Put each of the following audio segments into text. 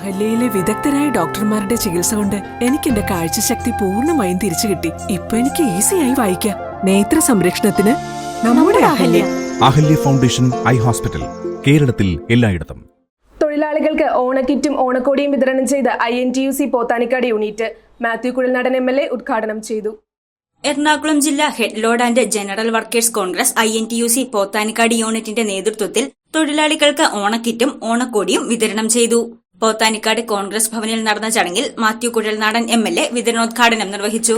അഹല്യയിലെ വിദഗ്ധരായ ഡോക്ടർമാരുടെ ചികിത്സ കൊണ്ട് എനിക്ക് എന്റെ കാഴ്ചശക്തി പൂർണമായും തിരിച്ചു കിട്ടി. ഇപ്പൊ എനിക്ക് ഈസിയായി വായിക്കാം. നേത്ര സംരക്ഷണത്തിന് നമ്മുടെ Ahalya. Ahalya foundation eye hospital കേരളത്തിൽ എല്ലായിടത്തും. തൊഴിലാളികൾക്ക് ഓണക്കിറ്റും ഓണക്കോടിയും വിതരണം ചെയ്ത I N T U C Pothanikkad unit Mathew Kuzhalnadan M L A ഉദ്ഘാടനം ചെയ്തു. എറണാകുളം ജില്ലാ head load and general workers Congress I N T U C Pothanikkad യൂണിറ്റിന്റെ നേതൃത്വത്തിൽ തൊഴിലാളികൾക്ക് ഓണക്കിറ്റും ഓണക്കോടിയും വിതരണം ചെയ്തു. പോത്താനിക്കാട് കോൺഗ്രസ് ഭവനിൽ നടന്ന ചടങ്ങിൽ Mathew Kuzhalnadan M L A വിതരണോദ്ഘാടനം നിർവഹിച്ചു.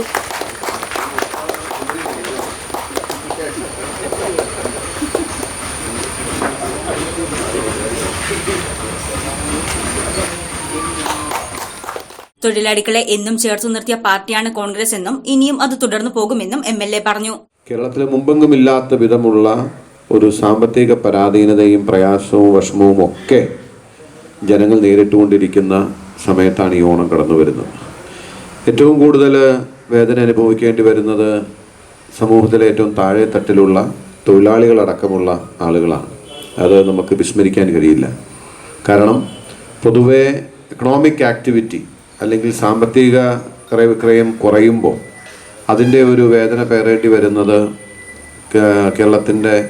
തൊഴിലാളികളെ എന്നും ചേർത്തു നിർത്തിയ പാർട്ടിയാണ് കോൺഗ്രസ് എന്നും ഇനിയും അത് തുടർന്നു പോകുമെന്നും എം എൽ എ പറഞ്ഞു. കേരളത്തിലെ മുമ്പെങ്ങുമില്ലാത്ത വിധമുള്ള ഒരു സാമ്പത്തിക പരാധീനതയും പ്രയാസവും വിഷമവും ഒക്കെ ജനങ്ങൾ നേരിട്ടുകൊണ്ടിരിക്കുന്ന സമയത്താണ് ഈ ഓണം കടന്നു വരുന്നത്. ഏറ്റവും കൂടുതൽ വേദന അനുഭവിക്കേണ്ടി വരുന്നത് സമൂഹത്തിലെ ഏറ്റവും താഴെ തട്ടിലുള്ള തൊഴിലാളികളടക്കമുള്ള ആളുകളാണ്. അത് നമുക്ക് വിസ്മരിക്കാൻ കഴിയില്ല. കാരണം പൊതുവെ എക്കണോമിക് ആക്ടിവിറ്റി അല്ലെങ്കിൽ സാമ്പത്തിക ക്രയവിക്രയം കുറയുമ്പോൾ അതിന്റെ ഒരു വേദന പേറേണ്ടി വരുന്നത് കേരളത്തിന്റെ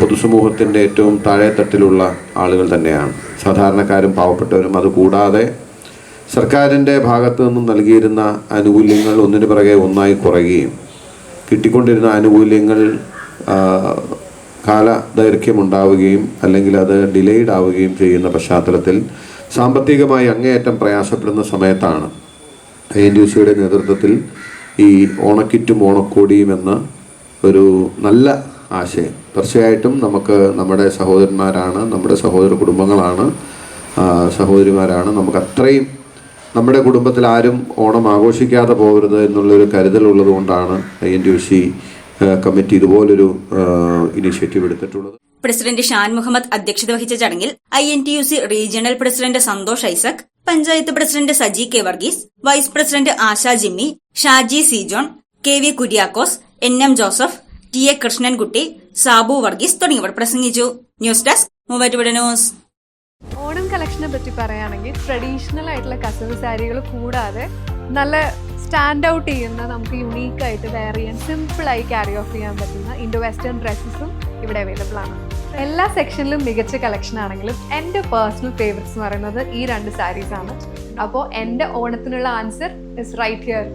പൊതുസമൂഹത്തിന്റെ ഏറ്റവും താഴെത്തട്ടിലുള്ള ആളുകൾ തന്നെയാണ്. സാധാരണക്കാരും പാവപ്പെട്ടവരും അതുകൂടാതെ സർക്കാരിന്റെ ഭാഗത്തു നിന്നും നൽകിയിരുന്ന ആനുകൂല്യങ്ങൾ ഒന്നിനു പിറകെ ഒന്നായി കുറയുകയും കിട്ടിക്കൊണ്ടിരുന്ന ആനുകൂല്യങ്ങൾ കാല ദൈർഘ്യമുണ്ടാവുകയും അല്ലെങ്കിൽ അത് ഡിലേഡ് ആവുകയും ചെയ്യുന്ന പശ്ചാത്തലത്തിൽ സാമ്പത്തികമായി അങ്ങേയറ്റം പ്രയാസപ്പെടുന്ന സമയത്താണ് ഐ എൻ ഡി സിയുടെ നേതൃത്വത്തിൽ ഈ ഓണക്കിറ്റും ഓണക്കോടിയും എന്ന ഒരു നല്ല ആശയം തീർച്ചയായിട്ടും നമുക്ക് നമ്മുടെ സഹോദരന്മാരാണ് നമ്മുടെ സഹോദര കുടുംബങ്ങളാണ്. സഹോദരിമാരാണ്. നമുക്ക് അത്രയും നമ്മുടെ കുടുംബത്തിൽ ആരും ഓണം ആഘോഷിക്കാതെ പോകരുത് എന്നുള്ളൊരു കരുതലുള്ളത് കൊണ്ടാണ് I N T C committee ഇതുപോലൊരു ഇനിഷ്യേറ്റീവ് എടുത്തിട്ടുള്ളത്. പ്രസിഡന്റ് ഷാൻ മുഹമ്മദ് അധ്യക്ഷത വഹിച്ച ചടങ്ങിൽ I N T U C regional president Santhosh Isaac panchayat president Saji K Varghese vice president Asha Jimmy Shaji C John K V Kuriakose N M Joseph T A Krishnankutty Sabu Varghese തുടങ്ങിയവർ പ്രസംഗിച്ചു. News desk Muvattupuzha news. Onam കളക്ഷനെ പറ്റി പറയുകയാണെങ്കിൽ traditional ആയിട്ടുള്ള കസവ് സാരികൾ കൂടാതെ നല്ല stand out ചെയ്യുന്ന നമുക്ക് യുണീക്ക് ആയിട്ട് വെയർ ചെയ്യാൻ സിമ്പിളായി ക്യാരി ഓഫ് ചെയ്യാൻ പറ്റുന്ന ഇൻഡോ വെസ്റ്റേൺ ഡ്രസ്സസും ഇവിടെ അവൈലബിൾ ആണ്. എല്ലാ സെക്ഷനിലും മികച്ച കളക്ഷൻ ആണെങ്കിലും എന്റെ പേഴ്സണൽ ഫേവറേറ്റ്സ് എന്ന് പറയുന്നത് ഈ രണ്ട് സാരീസ് ആണ്. അപ്പോൾ എന്റെ ഓണത്തിനുള്ള ആൻസർ ഇസ് റൈറ്റ് ഹിയർ